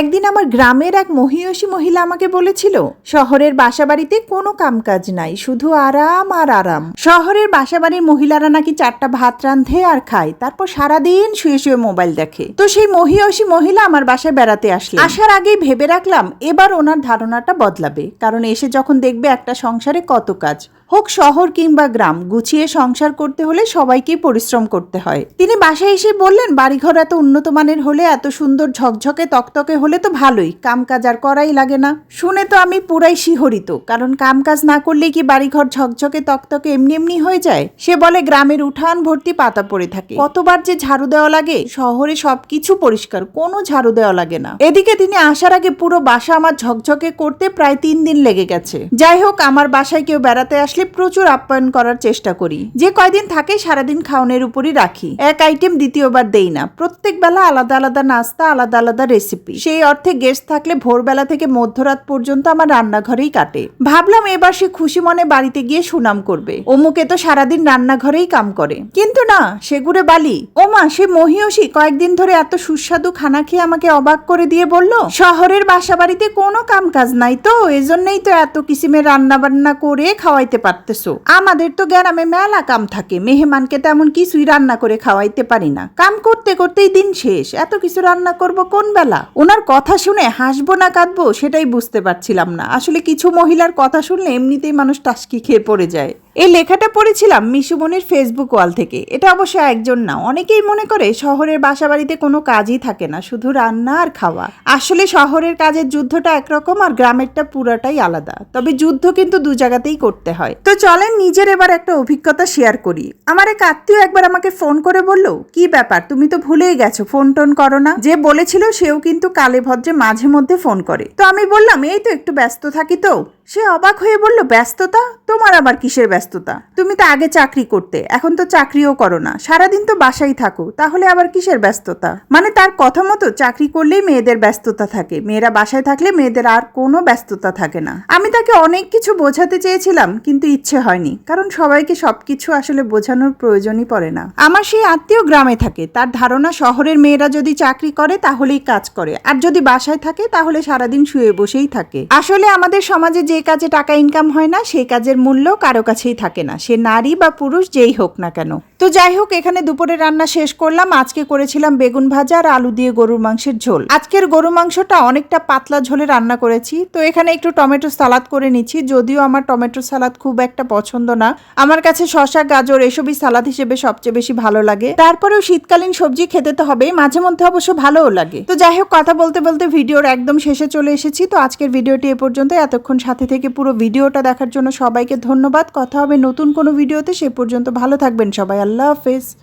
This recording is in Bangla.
একদিন আমার গ্রামের এক মহিয়সী মহিলা আমাকে বলেছিল, শহরের বাসাবাড়িতে কোনো কামকাজ নাই, শুধু আরাম আর আরাম। শহরের বাসাবাড়ির মহিলারা নাকি চারটা ভাত রান্ধে আর খায়, তারপর সারাদিন শুয়ে শুয়ে মোবাইল দেখে। তো সেই মহিয়সী মহিলা আমার বাসায় বেড়াতে আসলে আসার আগেই ভেবে রাখলাম, এবার ওনার ধারণাটা বদলাবে, কারণ এসে যখন দেখবে একটা সংসারে কত কাজ হোক শহর কিংবা গ্রাম, গুছিয়ে সংসার করতে হলে সবাইকেই পরিশ্রম করতে হয়। তিনি বাসায় এসে বললেন, বাড়িঘর এত উন্নত মানের হলে, এত সুন্দর ঝকঝকে তকতকে হলে তো ভালোই, কামকাজ আর করাই লাগে না। শুনে তো আমি পুরাই শিহরিত, কারণ কামকাজ না করলে কি বাড়িঘর ঝকঝকে তকতকে এমনি এমনি হয়ে যায়? সে বলে, গ্রামের উঠান ভর্তি পাতা পড়ে থাকে। কতবার যে ঝাড়ু দেওয়া লাগে, শহরে সবকিছু পরিষ্কার, কোনো ঝাড়ু দেওয়া লাগে না। এদিকে তিনি আসার আগে পুরো বাসা আমার ঝকঝকে করতে প্রায় তিন দিন লেগে গেছে। যাই হোক, আমার বাসায় কেউ বেড়াতে আসলে প্রচুর আপ্যায়ন করার চেষ্টা করি। যে কয়দিন থাকে সারাদিন খাওয়ানোর উপরই রাখি। এক আইটেম দ্বিতীয়বার দেই না। প্রত্যেক বেলা আলাদা আলাদা নাস্তা, আলাদা আলাদা রেসিপি সেই অর্থে গেস্ট থাকলে ভোরবেলা থেকে মধ্যরাত পর্যন্ত আমার রান্নাঘরেই কাটে। ভাবলাম এবার সে খুশি মনে বাড়িতে গিয়ে সুনাম করবে। অমুকে তো সারাদিন রান্নাঘরেই কাম করে। কিন্তু না, সেগুড়ে বালি। ওমা, সে মহিয়সী কয়েকদিন ধরে এত সুস্বাদু খানা খেয়ে আমাকে অবাক করে দিয়ে বলল, শহরের বাসা বাড়িতে কোনো কাম কাজ নাই তো? এজন্যই তো এত কিসিমের রান্না বান্না করে খাওয়াইতে পারতেছো? আমাদের তো গ্রামে মেলা কাম থাকে। মেহমানকে তেমন কিছুই রান্না করে খাওয়াইতে পারি না। কাম করতে করতেই দিন শেষ। এত কিছু রান্না করব কোন বেলা? ওনার কথা শুনে হাসবো না কাঁদবো সেটাই বুঝতে পারছিলাম না। আসলে কিছু মহিলার কথা শুনলে এমনিতেই মানুষ টাস্কি খেয়ে পড়ে যায়। এই লেখাটা পড়েছিলাম মিশুমনির ফেসবুক ওয়াল থেকে। এটা অবশ্য একজন না, অনেকেই মনে করে শহরের বাসাবাড়িতে কোনো কাজই থাকে না, শুধু রান্না আর খাওয়া। আসলে শহরের কাজের যুদ্ধটা একরকম আর গ্রামেরটা পুরাটাই আলাদা। তবে যুদ্ধ কিন্তু দু জায়গাতেই করতে হয়। তো চলেন নিজের এবার একটা অভিজ্ঞতা শেয়ার করি। আমার এক আত্মীয় একবার আমাকে ফোন করে বলল, কি ব্যাপার? তুমি তো ভুলেই গেছো ফোন টোন করো না। যে বলেছিল, সেও কিন্তু কালে ভদ্রে মাঝে মধ্যে ফোন করে। তো আমি বললাম, এই তো একটু ব্যস্ত থাকি তো। সে অবাক হয়ে বলল, ব্যস্ততা? তোমার আবার কিসের ব্যস্ততা। তুমি তো আগে চাকরি করতে, এখন তো চাকরিও করো না। সারাদিন তো বাসায় থাকো, তাহলে আবার কিসের ব্যস্ততা? মানে তার কথা মতো চাকরি করলেই মেয়েদের ব্যস্ততা থাকে। মেয়েরা বাসায় থাকলে মেয়েদের আর কোনো ব্যস্ততা থাকে না। আমি তাকে অনেক কিছু বোঝাতে চেয়েছিলাম, কিন্তু ইচ্ছে হয়নি, কারণ সবাইকে সবকিছু আসলে বোঝানোর প্রয়োজনই পড়ে না। আমার সেই আত্মীয় গ্রামে থাকে, তার ধারণা শহরের মেয়েরা যদি চাকরি করে, তাহলেই কাজ করে। আর যদি বাসায় থাকে, তাহলে সারাদিন শুয়ে বসেই থাকে। আসলে আমাদের সমাজে যে কাজে টাকা ইনকাম হয় না, সেই কাজের মূল্য কারও কাছেই থাকে না। সে নারী বা পুরুষ যেই হোক না কেন। তো যাই হোক, এখানে দুপুরে রান্না শেষ করলাম। আজকে করেছিলাম বেগুন ভাজা আর আলু দিয়ে গরুর মাংসের ঝোল। আজকের গরু মাংসটা অনেকটা পাতলা ঝোলে রান্না করেছি। তো এখানে একটু টমেটো সালাদ করে নিচ্ছি। যদিও আমার টমেটো সালাদ খুব একটা পছন্দ না। আমার কাছে শশা গাজর এসবই সালাদ হিসেবে সবচেয়ে বেশি ভালো লাগে। তারপরেও শীতকালীন সবজি খেতে তো হবে মাঝে মধ্যে অবশ্য ভালোও লাগে। তো যাই হোক, কথা বলতে বলতে ভিডিওর একদম শেষে চলে এসেছি। তো আজকের ভিডিওটি এ পর্যন্ত। এতক্ষণ সাথে থেকে পুরো ভিডিওটা দেখার জন্য সবাইকে ধন্যবাদ। কথা হবে নতুন কোনো ভিডিওতে। সে পর্যন্ত ভালো থাকবেন সবাই। love is